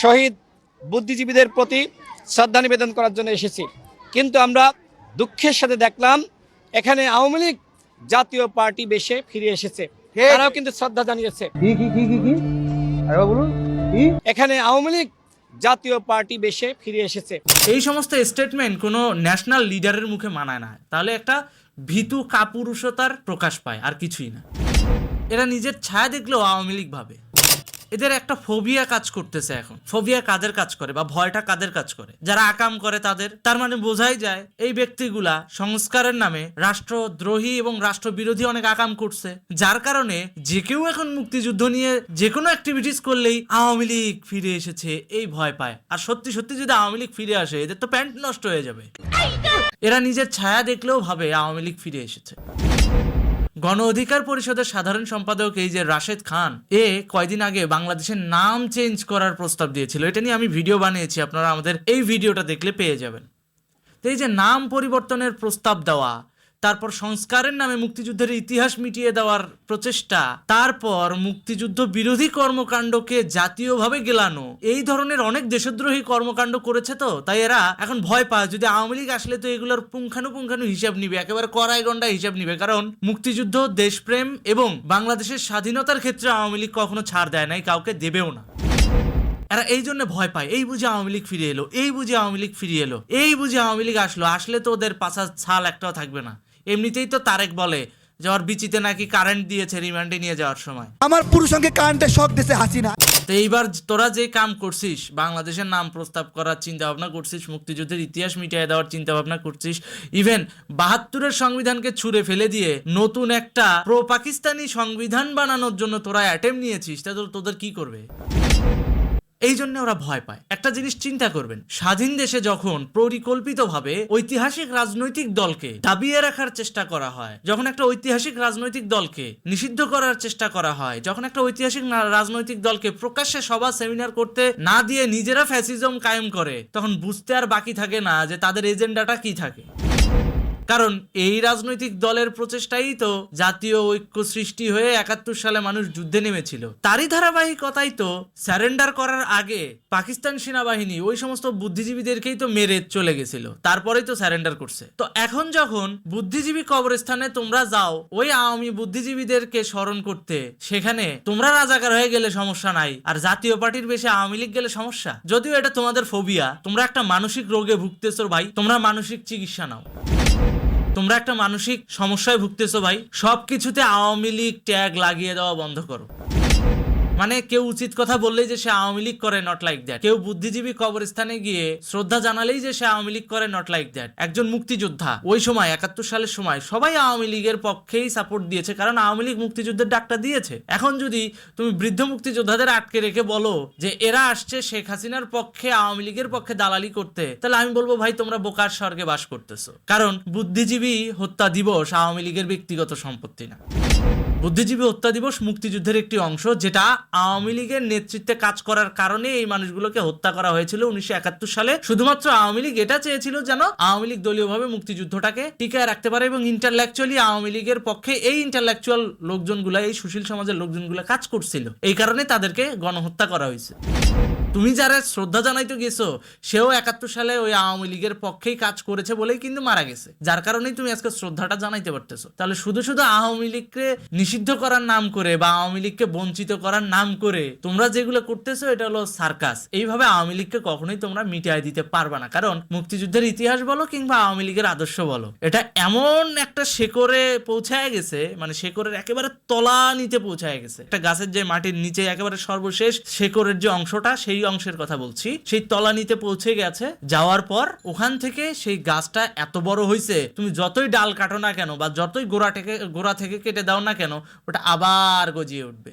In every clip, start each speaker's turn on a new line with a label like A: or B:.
A: শহীদ বুদ্ধিজীবীদের প্রতি শ্রদ্ধা নিবেদন করার জন্য এসেছি। কিন্তু আমরা দুঃখের সাথে দেখলাম এখানে আওয়ামী লীগ জাতীয় পার্টি বেশে ফিরে এসেছে। তারাও কিন্তু শ্রদ্ধা জানিয়েছে।
B: কি কি কি কি কি? আরে বলুন কি?
A: এখানে আওয়ামী লীগ জাতীয় পার্টি বেশে ফিরে এসেছে।
C: এই সমস্ত স্টেটমেন্ট কোনো ন্যাশনাল লিডারের মুখে মানায় না। তাহলে একটা ভীতু কাপুরুষতার প্রকাশ পায় আর কিছুই না। এরা নিজের ছায়া দেখলেও আওয়ামী লীগ ভাবে। এদের একটা ফোবিয়া কাজ করতেছে এখন। ফোবিয়া কাদের কাজ করে বা ভয়টা কাদের কাজ করে? যারা আকাম করে তাদের। তার মানে বোঝাই যায় এই ব্যক্তিগুলা সংস্কারের নামে রাষ্ট্রদ্রোহী এবং রাষ্ট্রবিরোধী অনেক আকাম করছে। যার কারণে যে কেউ এখন মুক্তিযুদ্ধ নিয়ে যে কোনো অ্যাক্টিভিটিস করলেই আওয়ামী লীগ ফিরে এসেছে, এই ভয় পায়। আর সত্যি সত্যি যদি আওয়ামী লীগ ফিরে আসে, এদের তো প্যান্ট নষ্ট হয়ে যাবে। এরা নিজের ছায়া দেখলেও ভাবে আওয়ামী লীগ ফিরে এসেছে। গণ অধিকার পরিষদের সাধারণ সম্পাদক এই যে রাশেদ খান, এ কয়দিন আগে বাংলাদেশের নাম চেঞ্জ করার প্রস্তাব দিয়েছিল। এটা নিয়ে আমি ভিডিও বানিয়েছি, আপনারা আমাদের এই ভিডিওটা দেখলে পেয়ে যাবেন। তো এই যে নাম পরিবর্তনের প্রস্তাব দেওয়া তারপর সংস্কারের নামে মুক্তিযুদ্ধের ইতিহাস মিটিয়ে দেওয়ার প্রচেষ্টা, তারপর মুক্তিযুদ্ধ বিরোধী কর্মকাণ্ডকে জাতীয়ভাবে গেলানো। এই ধরনের অনেক দেশদ্রোহী কর্মকাণ্ড করেছে তো, তাই এরা এখন ভয় পায়, যদি আওয়ামী লীগ আসলে তো এগুলোর পুঙ্খানুপুঙ্খানু হিসাব নিবে, একেবারে কড়াই গন্ডা হিসাব নিবে, কারণ মুক্তিযুদ্ধ, দেশপ্রেম এবং বাংলাদেশের স্বাধীনতার ক্ষেত্রে আওয়ামী লীগ কখনো ছাড় দেয় নাই, কাউকে দেবেও না। এরা এই জন্য ভয় পায়, এই বুঝে আওয়ামী লীগ ফিরে এলো, এই বুঝে আওয়ামী লীগ ফিরে এলো, এই বুঝে আওয়ামী লীগ আসলো, আসলে তো ওদের পাশার ছাল একটাও থাকবে না। এমনিতেই তো তারেক বলে যে ওর বিচিতে নাকি কারেন্ট দিয়েছে রিমান্ডে নিয়ে যাওয়ার সময়।
D: আমার পুরুষকে কারেন্টের শখ দিছে হাসিনা।
C: তো এইবার তোরা যে কাম করছিস বাংলাদেশের নাম প্রস্তাব করার চিন্তা ভাবনা করছিস মুক্তিযুদ্ধের ইতিহাস মিটিয়ে দেওয়ার চিন্তা ভাবনা করছিস ইভেন বাহাত্তরের সংবিধানকে ছুঁড়ে ফেলে দিয়ে নতুন একটা প্রো পাকিস্তানি সংবিধান বানানোর জন্য তোরা অ্যাটেম্প নিয়েছিস তা তো তোদের কি করবে? এই জন্য ওরা ভয় পায়। একটা জিনিস চিন্তা করবেন, স্বাধীন দেশে যখন পরিকল্পিতভাবে ঐতিহাসিক রাজনৈতিক দলকে দাবিয়ে রাখার চেষ্টা করা হয়, যখন একটা ঐতিহাসিক রাজনৈতিক দলকে নিষিদ্ধ করার চেষ্টা করা হয়, যখন একটা ঐতিহাসিক রাজনৈতিক দলকে প্রকাশ্যে সভা সেমিনার করতে না দিয়ে নিজেরা ফ্যাসিজম কায়েম করে, তখন বুঝতে আর বাকি থাকে না যে তাদের এজেন্ডাটা কি থাকে। কারণ এই রাজনৈতিক দলের প্রচেষ্টাই তো জাতীয় ঐক্য সৃষ্টি হয়ে একাত্তর সালে মানুষ যুদ্ধে নেমেছিল। তারই ধারাবাহিকতাই তো স্যারেন্ডার করার আগে পাকিস্তান সেনাবাহিনী ওই সমস্ত বুদ্ধিজীবীদেরকেই তো মেরে চলে গেছিল। তারপরেই তো স্যারেন্ডার করছে। তো এখন যখন বুদ্ধিজীবী কবরস্থানে তোমরা যাও, ওই আওয়ামী বুদ্ধিজীবীদেরকে স্মরণ করতে, সেখানে তোমরা রাজাকার হয়ে গেলে সমস্যা নাই, আর জাতীয় পার্টির বেশি আওয়ামী লীগ গেলে সমস্যা। যদিও এটা তোমাদের ফোবিয়া তোমরা একটা মানসিক রোগে ভুগতেছো ভাই, তোমরা মানসিক চিকিৎসা নাও। তোমরা একটা মানসিক সমস্যায় ভুগতেছো ভাই সবকিছুতে আওয়ামী লীগ ট্যাগ লাগিয়ে দেওয়া বন্ধ করো। মানে কেউ উচিত কথা বললেই যে সে আওয়ামী লীগ করে নট লাইক দ্যাট কেউ বুদ্ধিজীবী কবরস্থানে গিয়ে শ্রদ্ধা জানালেই যে সে আওয়ামী লীগ করে নট লাইক দ্যাট একজন মুক্তিযোদ্ধা, ওই সময়, একাত্তর সালের সময়, সবাই আওয়ামী লীগের পক্ষেই সাপোর্ট দিয়েছে, কারণ আওয়ামী লীগ মুক্তিযুদ্ধের ডাকটা দিয়েছে। এখন যদি তুমি বৃদ্ধ মুক্তিযোদ্ধাদের আটকে রেখে বলো যে এরা আসছে শেখ হাসিনার পক্ষে, আওয়ামী লীগের পক্ষে দালালি করতে, তাহলে আমি বলব, ভাই, তোমরা বোকার স্বর্গে বাস করতেছো। কারণ বুদ্ধিজীবী হত্যা দিবস আওয়ামী লীগের ব্যক্তিগত সম্পত্তি না। বুদ্ধিজীবী হত্যা দিবস মুক্তিযুদ্ধের একটি অংশ, যেটা আওয়ামী লীগের নেতৃত্বে কাজ করার কারণে এই মানুষগুলোকে হত্যা করা হয়েছিল উনিশশো একাত্তর সালে। শুধুমাত্র আওয়ামী লীগ এটা চেয়েছিল যেন আওয়ামী লীগ দলীয়ভাবে মুক্তিযুদ্ধটাকে টিকায় রাখতে পারে এবং ইন্টারলেকচুয়ালি আওয়ামী লীগের পক্ষে এই ইন্টারলেকচুয়াল লোকজনগুলা, এই সুশীল সমাজের লোকজনগুলা কাজ করছিল। এই কারণে তাদেরকে গণহত্যা করা হয়েছে। তুমি যারা শ্রদ্ধা জানাইতে গেছো, সেও একাত্তর সালে ওই আওয়ামী লীগের পক্ষেই কাজ করেছে বলেই কিন্তু মারা গেছে। যার কারণেই তুমি আজকে শ্রদ্ধাটা জানাইতে পারতেছো। তাহলে শুধু শুধু আওয়ামী লীগকে নিষিদ্ধ করার নাম করে বা আওয়ামী লীগকে বঞ্চিত করার নাম করে তোমরা যেগুলো করতেছো, এটা হলো সার্কাস। এইভাবে আওয়ামী লীগকে কখনোই তোমরা মিটিয়ে দিতে পারবে না। কারণ মুক্তিযুদ্ধের ইতিহাস বলো কিংবা আওয়ামী লীগের আদর্শ বলো, এটা এমন একটা শেকড়ে পৌঁছায় গেছে মানে শেকড়ের একেবারে তলা নিতে পৌঁছায় গেছে। একটা গাছের যে মাটির নিচে একেবারে সর্বশেষ শেকড়ের যে অংশটা, সেই অংশের কথা বলছি। সেই তলানিতে পৌঁছে গেছে। যাওয়ার পর ওখান থেকে সেই গাছটা এত বড় হয়েছে তুমি যতই ডাল কাটো না কেন বা যতই গোড়া থেকে গোড়া থেকে কেটে দাও না কেন, ওটা আবার গজিয়ে উঠবে।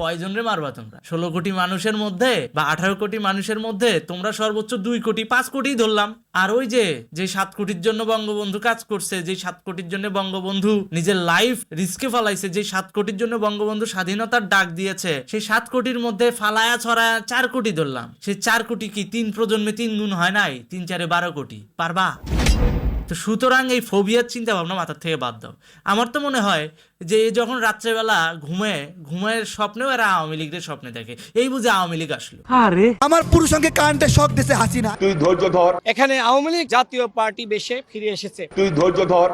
C: কয়জন রে মারবা তোমরা। ষোলো কোটি মানুষের মধ্যে বা আঠারো কোটি মানুষের মধ্যে তোমরা সর্বোচ্চ দুই কোটি, পাঁচ কোটি ধরলাম। আর ওই যে যে সাত কোটির জন্য বঙ্গবন্ধু কাজ করছে, যে সাত কোটির জন্য বঙ্গবন্ধু নিজের লাইফ রিস্কে ফালাইছে, যে সাত কোটির জন্য বঙ্গবন্ধু স্বাধীনতার ডাক দিয়েছে, সেই সাত কোটির মধ্যে ফালায়া ছড়ায়া চার কোটি ধরলাম। সেই চার কোটি কি তিন প্রজন্মে তিন গুণ হয় নাই? তিন চারে বারো কোটি। পারবা? তো সুতরাং এই ফোবিয়ার চিন্তা ভাবনা মাথার থেকে বাদ দাও। আমার তো মনে হয় যে যখন রাত্রেবেলা ঘুমে ঘুমের স্বপ্নেও এরা আওয়ামী লীগের স্বপ্নে দেখে। এই বুঝে আওয়ামী লীগ আসলো। আরে!
D: আমার পুরুষ সঙ্গে কারেন্টে শখ হাসি হাসিনা।
E: তুই ধৈর্য ধর।
A: এখানে আওয়ামী লীগ জাতীয় পার্টি বেশে ফিরে এসেছে।
E: তুই ধৈর্য ধর।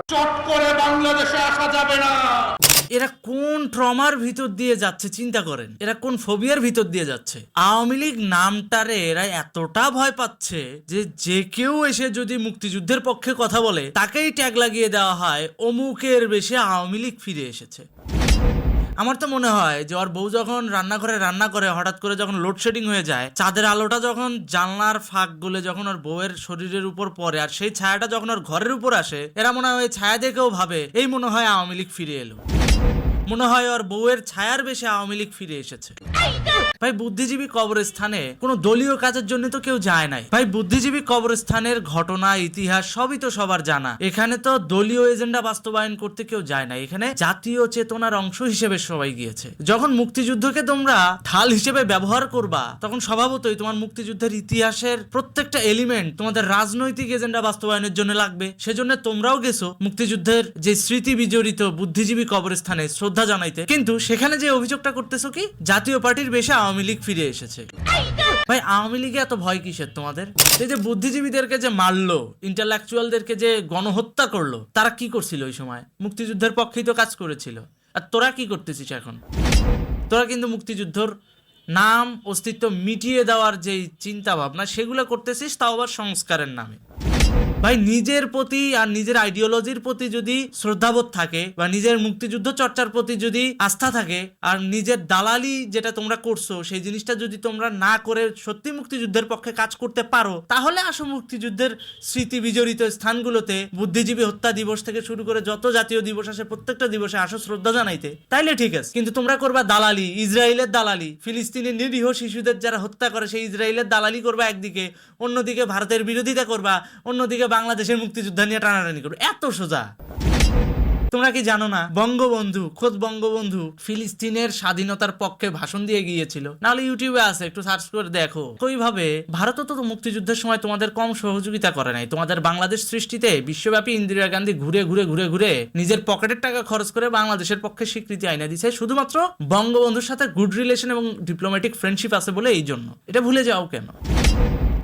C: এরা কোন ট্রমার ভিতর দিয়ে যাচ্ছে, চিন্তা করেন। এরা কোন ফোবিয়ার ভিতর দিয়ে যাচ্ছে। আওয়ামী লীগ নামটারে এরা এতটা ভয় পাচ্ছে যে যে কেউ এসে যদি মুক্তিযুদ্ধের পক্ষে কথা বলে, তাকেই ট্যাগ লাগিয়ে দেওয়া হয়, অমুকের বেশি আওয়ামী লীগ ফিরে এসেছে। আমার তো মনে হয় যে, ওর বউ যখন রান্নাঘরে রান্না করে, হঠাৎ করে যখন লোডশেডিং হয়ে যায়, চাঁদের আলোটা যখন জানলার ফাঁক গুলে যখন ওর বউয়ের শরীরের উপর পড়ে, আর সেই ছায়াটা যখন ওর ঘরের উপর আসে, এরা মনে হয় ছায়া দেখেও ভাবে, এই মনে হয় আওয়ামী লীগ ফিরে এলো। মনে হয় ওর বউয়ের ছায়ার বেশি আওয়ামী লীগ ফিরে এসেছে। ভাই, বুদ্ধিজীবী কবরস্থানে কোনো দলীয় কাজের জন্য তো কেউ যায় নাই। ভাই, বুদ্ধিজীবী কবরস্থানের ঘটনা, ইতিহাস, সবই তো সবার জানা। এখানে তো দলীয় এজেন্ডা বাস্তবায়ন করতে কেউ যায় না এখানে জাতীয় চেতনার অংশ হিসেবে সবাই গিয়েছে। যখন মুক্তিযুদ্ধকে তোমরা ঢাল হিসেবে ব্যবহার করবা, তখন স্বভাবতই তোমার মুক্তিযুদ্ধের ইতিহাসের প্রত্যেকটা এলিমেন্ট তোমাদের রাজনৈতিক এজেন্ডা বাস্তবায়নের জন্য লাগবে। সেজন্য তোমরাও গেছো মুক্তিযুদ্ধের যে স্মৃতি বিজড়িত বুদ্ধিজীবী কবরস্থানে শ্রদ্ধা জানাইতে। কিন্তু সেখানে যে অভিযোগটা করতেছো কি, জাতীয় পার্টির বেশে আওয়ামী লীগ ফিরে এসেছে। ভাই, আওয়ামী লীগে এত ভয় কিসের তোমাদের? এই যে বুদ্ধিজীবীদেরকে যে মারলো ইন্টালেকচুয়ালদেরকে যে গণহত্যা করল, তারা কি করছিল ওই সময়? মুক্তিযুদ্ধের পক্ষেই তো কাজ করেছিল। আর তোরা কি করতেছিস এখন? তোরা কিন্তু মুক্তিযুদ্ধর নাম, অস্তিত্ব মিটিয়ে দেওয়ার যেই চিন্তা ভাবনা সেগুলো করতেছিস, তাও আবার সংস্কারের নামে। ভাই, নিজের প্রতি আর নিজের আইডিওলজির প্রতি যদি শ্রদ্ধাবোধ থাকে বা নিজের মুক্তিযুদ্ধ চর্চার প্রতি যদি আস্থা থাকে আর নিজের দালালি যেটা তোমরা করছ, সেই জিনিসটা যদি তোমরা না করে সত্যি মুক্তিযুদ্ধের পক্ষে কাজ করতে পারো, তাহলে আসো মুক্তিযুদ্ধের স্মৃতি বিজড়িত স্থানগুলোতে বুদ্ধিজীবী হত্যা দিবস থেকে শুরু করে যত জাতীয় দিবস আসে, প্রত্যেকটা দিবসে আসো শ্রদ্ধা জানাইতে। তাইলে ঠিক আছে। কিন্তু তোমরা করবা দালালি, ইসরায়েলের দালালি ফিলিস্তিনের নিরীহ শিশুদের যারা হত্যা করে, সেই ইসরায়েলের দালালি করবা একদিকে, অন্যদিকে ভারতের বিরোধিতা করবা, অন্যদিকে বাংলাদেশের মুক্তিযুদ্ধ নিয়ে টানাটানি করবে। এত সোজা। তোমরা কি জানো না, বঙ্গবন্ধু, খোদ বঙ্গবন্ধু ফিলিস্তিনের স্বাধীনতার পক্ষে ভাষণ দিয়ে গিয়েছিল। নাহলে ইউটিউবে আছে, একটু সার্চ করে দেখো। ওইভাবে ভারতও তো মুক্তিযুদ্ধের সময় তোমাদের কম সহযোগিতা করে নাই। তোমাদের বাংলাদেশ সৃষ্টিতে বিশ্বব্যাপী ইন্দিরা গান্ধী ঘুরে ঘুরে ঘুরে ঘুরে নিজের পকেটের টাকা খরচ করে বাংলাদেশের পক্ষে স্বীকৃতি আইনা দিছে। শুধুমাত্র বঙ্গবন্ধুর সাথে গুড রিলেশন এবং ডিপ্লোম্যাটিক ফ্রেন্ডশিপ আছে বলে এই জন্য। এটা ভুলে যাও কেন?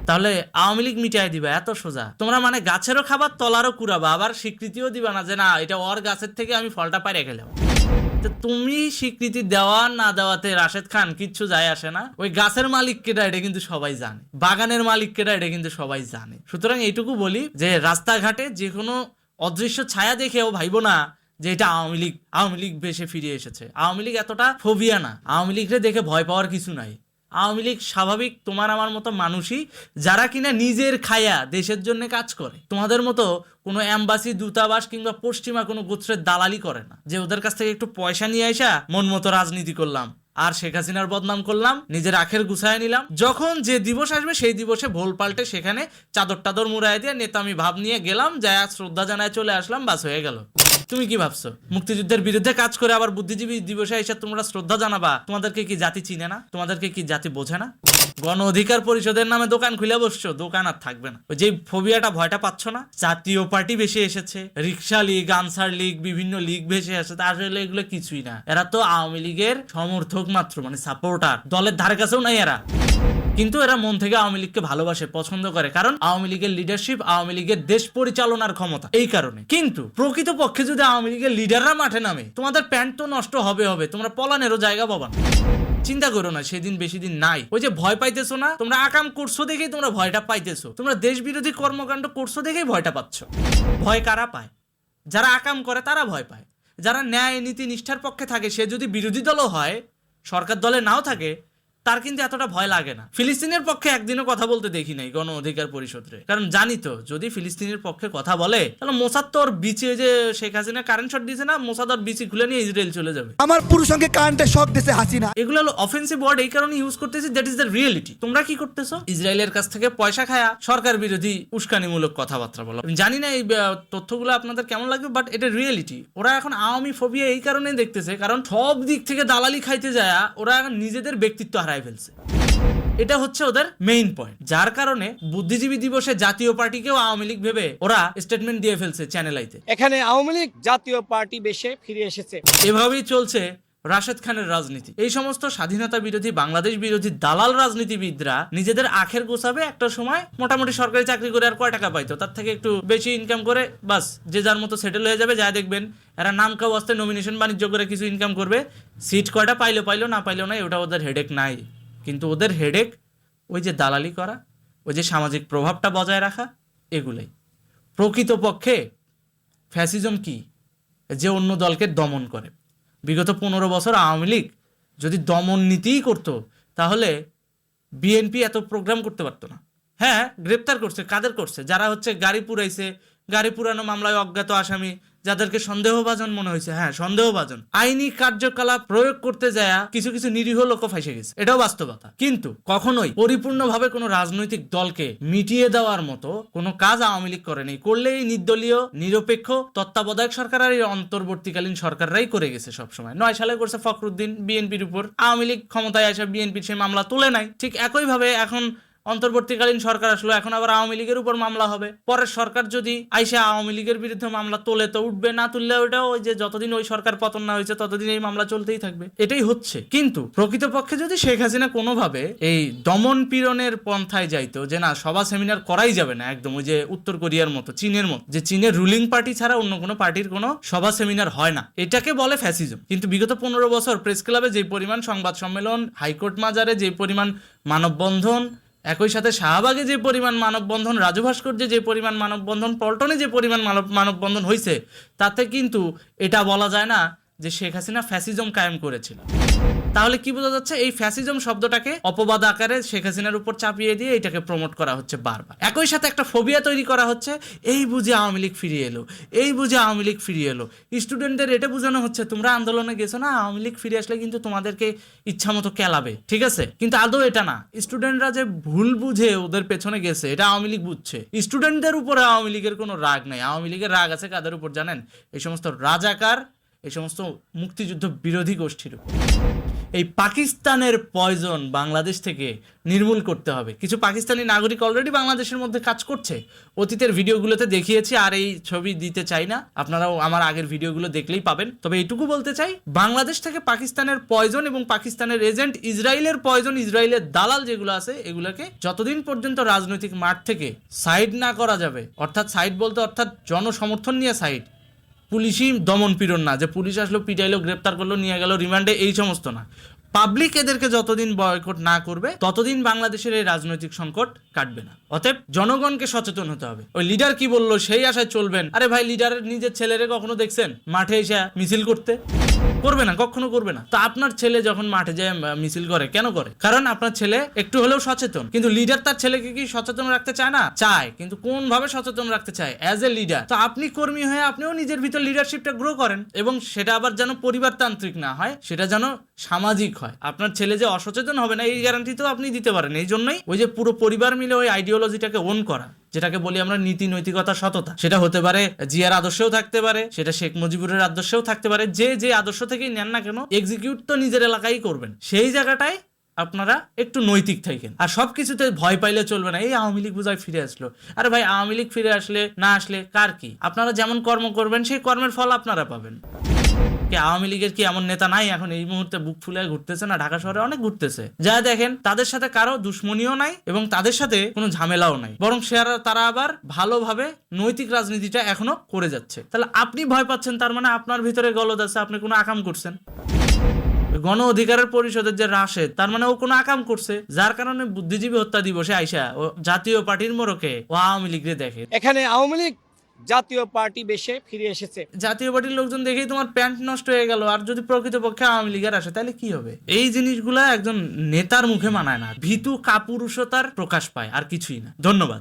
C: তাহলে আওয়ামী লীগ মিটাই দিবা, এত সোজা। তোমরা মানে গাছেরও খাবার, তলারও কুড়াবা, আবার স্বীকৃতিও দিবা না যে না, এটা ওর গাছের থেকে আমি ফলটা গেলাম তো তুমি স্বীকৃতি দেওয়া না দেওয়াতে রাশেদ খান কিচ্ছু যায় আসে না। ওই গাছের মালিক কেটা এটা কিন্তু সবাই জানে। বাগানের মালিক কেটা এটা কিন্তু সবাই জানে। সুতরাং এইটুকু বলি যে, রাস্তাঘাটে যে কোনো অদৃশ্য ছায়া দেখেও ভাইবো না যে এটা আওয়ামী লীগ আওয়ামী লীগ বেশে ফিরে এসেছে। আওয়ামী লীগ এতটা ফোবিয়া না। আওয়ামী লীগরে দেখে ভয় পাওয়ার কিছু নাই। আওয়ামী লীগ স্বাভাবিক তোমার আমার মতো মানুষই, যারা কিনা নিজের খায়া দেশের জন্য কাজ করে। তোমাদের মতো কোনো অ্যাম্বাসি দূতাবাস কিংবা পশ্চিমা কোনো গোত্রের দালালি করে না। যে ওদের কাছ থেকে একটু পয়সা নিয়ে আসা মন মতো রাজনীতি করলাম। আর শেখ হাসিনার বদনাম করলাম, নিজের আখের গুছায় নিলাম। যখন যে দিবস আসবে, সেই দিবসে ভোল পাল্টে সেখানে চাদর টাদর মুড়াই দিয়ে নেতামি ভাব নিয়ে গেলাম যা শ্রদ্ধা জানায় চলে আসলাম, বাস হয়ে গেল। তুমি কি ভাবছ? মুক্তিযুদ্ধের বিরুদ্ধে কাজ করে আবার বুদ্ধিজীবী দিবসে এসে তোমরা শ্রদ্ধা জানাবা? তোমাদেরকে কি জাতি চিনে না? তোমাদেরকে কি জাতি বোঝে না? গণ অধিকার পরিষদের নামে দোকান খুলে বসছো? দোকান আর থাকবে না। যে ফোবিয়াটা ভয়টা পাচ্ছ না? জাতীয় পার্টি বেশি এসেছে। রিক্সা লীগ, আনসার লীগ, বিভিন্ন লীগ ভেসে এসেছে আসলে এগুলো কিছুই না। এরা তো আওয়ামী লীগের সমর্থক মাত্র মানে সাপোর্টার দলের ধারে কাছেও নাই এরা। কিন্তু এরা মন থেকে আওয়ামী লীগকে ভালোবাসে, পছন্দ করে। কারণ আওয়ামী লীগের লিডারশিপ আওয়ামী লীগের দেশ পরিচালনার ক্ষমতা, এই কারণে। কিন্তু প্রকৃত পক্ষে যদি আওয়ামী লীগের লিডাররা মাঠে নামে, তোমাদের প্যান্ট তো নষ্ট হবে হবে, তোমরা পলানেরও জায়গা পাবা চিন্তা করো না, সেদিন বেশি দিন নাই। ওই যে ভয় পাইতেছো না, তোমরা আকাম করছ দেখেই তোমরা ভয়টা পাইতেছো। তোমরা দেশ বিরোধী কর্মকাণ্ড করছ দেখেই ভয়টা পাচ্ছ। ভয় কারা পায়? যারা আকাম করে তারা ভয় পায়। যারা ন্যায় নীতি নিষ্ঠার পক্ষে থাকে, সে যদি বিরোধী দলও হয় সরকার দলে নাও থাকে তার কিন্তু এতটা ভয় লাগে না। ফিলিস্তিনের পক্ষে একদিনও কথা বলতে দেখি নাই গণ অধিকার পরিষদরে। কারণ জানি তো যদি ফিলিস্তিনের পক্ষে কথা বলে তাহলে মোসাদ তো ওর বিচে যে শেখ হাসিনা কারেন্ট শট দিয়েছে না মোসাদ ওর বিচি খুলে নিয়ে ইসরায়েল চলে যাবে।
D: আমার পুরুষ সঙ্গে কারেন্টে শখ দিছে হাসিনা।
C: এগুলো হলো অফেন্সিভ ওয়ার্ড এই কারণে ইউজ করতেছি দ্যাট ইজ দ্য রিয়েলিটি তোমরা কি করতেছো? ইসরায়েলের কাছ থেকে পয়সা খায়া সরকার বিরোধী উস্কানিমূলক কথাবার্তা বলো। জানি না এই তথ্যগুলো আপনাদের কেমন লাগবে বাট এটা রিয়েলিটি ওরা এখন আওয়ামী ফোবিয়া এই কারণেই দেখতেছে কারণ সব দিক থেকে দালালি খাইতে যায় ওরা এখন নিজেদের ব্যক্তিত্ব ফেলছে। এটা হচ্ছে ওদের মেইন পয়েন্ট যার কারণে বুদ্ধিজীবী দিবসে জাতীয় পার্টিকেও আওয়ামী লীগ ভেবে ওরা স্টেটমেন্ট দিয়ে ফেলছে চ্যানেল আইতে।
A: এখানে আওয়ামী লীগ জাতীয় পার্টি বেশে ফিরে এসেছে।
C: এভাবেই চলছে রাশেদ খানের রাজনীতি। এই সমস্ত স্বাধীনতা বিরোধী বাংলাদেশ বিরোধী দালাল রাজনীতিবিদরা নিজেদের আখের গোছাবে একটা সময় মোটামুটি সরকারি চাকরি করে আর কয় টাকা পাইতো? তার থেকে একটু বেশি ইনকাম করে, বাস, যে যার মতো সেটেল হয়ে যাবে যা দেখবেন। এরা নাম কাউ অবস্থায় নমিনেশন বাণিজ্য করে কিছু ইনকাম করবে। সিট কয়টা পাইলো পাইলো না পাইলো না ওটা ওদের হেডেক নাই। কিন্তু ওদের হেডেক ওই যে দালালি করা, ওই যে সামাজিক প্রভাবটা বজায় রাখা, এগুলোই। প্রকৃতপক্ষে ফ্যাসিজম কি? যে অন্য দলকে দমন করে। বিগত পনেরো বছর আওয়ামী লীগ যদি দমন নীতিই করতো, তাহলে বিএনপি এত প্রোগ্রাম করতে পারতো না। হ্যাঁ গ্রেপ্তার করছে, কাদের করছে? যারা হচ্ছে গাড়ি পুরাইছে গাড়ি পুরানো মামলায় অজ্ঞাত আসামি যাদেরকে সন্দেহভাজন মনে হয়েছে হ্যাঁ সন্দেহভাজন। আইনি কার্যকলাপ প্রয়োগ করতে যায় কিছু কিছু নিরীহ লোক ফাইসে গেছে। এটাও বাস্তবতা। কিন্তু কখনোই পরিপূর্ণভাবে কোনো রাজনৈতিক দলকে মিটিয়ে দেওয়ার মতো কোনো কাজ আওয়ামী লীগ করেনি করলে এই নির্দলীয়, নিরপেক্ষ, তত্ত্বাবধায়ক সরকার আর এই অন্তর্বর্তীকালীন সরকাররাই করে গেছে সবসময়। নয় সালে করছে ফখরুদ্দিন বিএনপির উপর। আওয়ামী লীগ ক্ষমতায় আসে বিএনপির সেই মামলা তুলে নাই। ঠিক একইভাবে এখন অন্তর্বর্তীকালীন সরকার আসলো, এখন আবার আওয়ামী লীগের উপর মামলা হবে। পরের সরকার যদি আইসা আওয়ামী লীগের বিরুদ্ধে মামলা তোলে, তো উঠবে না তুললে ওটা ওই যে যতদিন ওই সরকার পতন না হয়েছে, ততদিন এই মামলা চলতেই থাকবে। এটাই হচ্ছে। কিন্তু প্রকৃতপক্ষে যদি শেখ হাসিনা কোনোভাবে এই দমন পীড়নের পন্থায় যাইতো, যে না, সভা সেমিনার করাই যাবে না, একদম ওই যে উত্তর কোরিয়ার মতো, চীনের মতো, যে চীনের রুলিং পার্টি ছাড়া অন্য কোনো পার্টির কোনো সভা সেমিনার হয় না। এটাকে বলে ফ্যাসিজম। কিন্তু বিগত পনেরো বছর প্রেস ক্লাবে যে পরিমাণ সংবাদ সম্মেলন, হাইকোর্ট মাজারে যে পরিমাণ মানববন্ধন একই সাথে শাহবাগে যে পরিমাণ মানববন্ধন, রাজু ভাস্কর্যে যে পরিমাণ মানববন্ধন, পল্টনে যে পরিমাণ মানব মানববন্ধন হয়েছে তাতে কিন্তু এটা বলা যায় না যে শেখ হাসিনা ফ্যাসিজম কায়েম করেছিল। তাহলে কি বোঝা যাচ্ছে? এই ফ্যাসিজম শব্দটাকে অপবাদ আকারে শেখ হাসিনার উপর চাপিয়ে দিয়ে এটাকে প্রমোট করা হচ্ছে বারবার। একই সাথে একটা ফোবিয়া তৈরি করা হচ্ছে, এই বুঝে আওয়ামী লীগ ফিরিয়ে এলো, এই বুঝে আওয়ামী লীগ ফিরিয়ে এলো। স্টুডেন্টদের এটা বোঝানো হচ্ছে, তোমরা আন্দোলনে গেছো না, আওয়ামী লীগ ফিরে আসলে কিন্তু তোমাদেরকে ইচ্ছা মতো কেলাবে, ঠিক আছে? কিন্তু আদৌ এটা না। স্টুডেন্টরা যে ভুল বুঝে ওদের পেছনে গেছে, এটা আওয়ামী লীগ বুঝছে। স্টুডেন্টদের উপরে আওয়ামী লীগের কোনো রাগ নেই। আওয়ামী লীগের রাগ আছে কাদের উপর জানেন? এই সমস্ত রাজাকার, এই সমস্ত মুক্তিযুদ্ধ বিরোধী গোষ্ঠীর উপর। এই পাকিস্তানের পয়জন বাংলাদেশ থেকে নির্মূল করতে হবে। কিছু পাকিস্তানি নাগরিক অলরেডি বাংলাদেশের মধ্যে কাজ করছে। অতীতের ভিডিওগুলোতে দেখিয়েছি, আর এই ছবি দিতে চাই না। আপনারাও আমার আগের ভিডিওগুলো দেখলেই পাবেন। তবে এইটুকু বলতে চাই, বাংলাদেশ থেকে পাকিস্তানের পয়জন এবং পাকিস্তানের এজেন্ট ইসরায়েলের পয়জন ইসরায়েলের দালাল যেগুলো আছে, এগুলোকে যতদিন পর্যন্ত রাজনৈতিক মাঠ থেকে সাইড না করা যাবে, অর্থাৎ সাইড বলতে অর্থাৎ জনসমর্থন নিয়ে সাইড পুলিশই দমন পীড়ন না, যে পুলিশ আসলো, পিটাইলো, গ্রেপ্তার করল, নিয়ে গেল, রিমান্ডে এই সমস্ত না। পাবলিক এদেরকে যতদিন বয়কট না করবে, ততদিন বাংলাদেশের এই রাজনৈতিক সংকট কাটবে না। অতএব জনগণকে সচেতন হতে হবে। ওই লিডার কি বলল, সেই আশায় চলবেন। আরে ভাই, লিডারের নিজের ছেলেরে কখনো দেখছেন? মাঠে এসে মিছিল করতে। করবে না, কখনো করবে না। তো আপনার ছেলে যখন মাঠে যায় মিছিল করে, কেন করে? কারণ আপনার ছেলে একটু হলেও সচেতন। কিন্তু লিডার তার ছেলেকে কি সচেতন রাখতে চায় না? চায়, কিন্তু কোন ভাবে সচেতন রাখতে চায়? অ্যাজ এ লিডার তো আপনি কর্মী হয়ে আপনিও নিজের ভিতর লিডারশিপটা গ্রো করেন এবং সেটা আবার যেন পরিবারতান্ত্রিক না হয়, সেটা যেন সামাজিক হয়। আপনার ছেলে যে অসচেতন হবে না, এই গ্যারান্টি তো আপনি দিতে পারেন। এই জন্যই ওই যে পুরো পরিবার মিলে ওই আইডিওলজিটাকে ওন করা। যেটাকে বলি আমরা নীতি, নৈতিকতা, সততা। সেটা হতে পারে জিয়ার আদর্শেও থাকতে পারে, সেটা শেখ মুজিবুরের আদর্শেও থাকতে পারে, যে যে আদর্শ থেকেই নেন না কেন এক্সিকিউট তো নিজের এলাকায় করবেন। সেই জায়গাটায় আপনারা একটু নৈতিক থাকেন। আর সবকিছুতে ভয় পাইলে চলবে না। এই আওয়ামী লীগ বোঝায় ফিরে আসলো। আরে ভাই, আওয়ামী লীগ ফিরে আসলে না আসলে কার কি? আপনারা যেমন কর্ম করবেন, সেই কর্মের ফল আপনারা পাবেন। কি আওয়ামী লীগের কি এমন নেতা নাই? এখন এই মুহূর্তে বুক ফুলে ঘুরতেছে না, ঢাকা শহরে অনেক ঘুরতেছে। যা দেখেন, তাদের সাথে কারও দুশ্মনীও নাই এবং তাদের সাথে কোনো ঝামেলাও নাই। বরং সে তারা আবার ভালোভাবে নৈতিক রাজনীতিটা এখনও করে যাচ্ছে। তাহলে আপনি ভয় পাচ্ছেন, তার মানে আপনার ভিতরে গলদ আছে, আপনি কোনো আকাম করছেন? গণ অধিকারের পরিষদের যে রাশেদ তার মানে ও কোনো আকাম করছে। যার কারণে বুদ্ধিজীবী হত্যা দিবসে আইসা, ও জাতীয় পার্টির মোড়কে ও আওয়ামী লীগরে দেখে।
A: এখানে আওয়ামী লীগ জাতীয় পার্টি বেশে ফিরে এসেছে।
C: জাতীয় পার্টির লোকজন দেখেই তোমার প্যান্ট নষ্ট হয়ে গেল, আর যদি প্রকৃতপক্ষে আওয়ামী লীগের আসে, তাহলে কি হবে? এই জিনিসগুলা একজন নেতার মুখে মানায় না। ভীতু কাপুরুষতার প্রকাশ পায়, আর কিছুই না। ধন্যবাদ।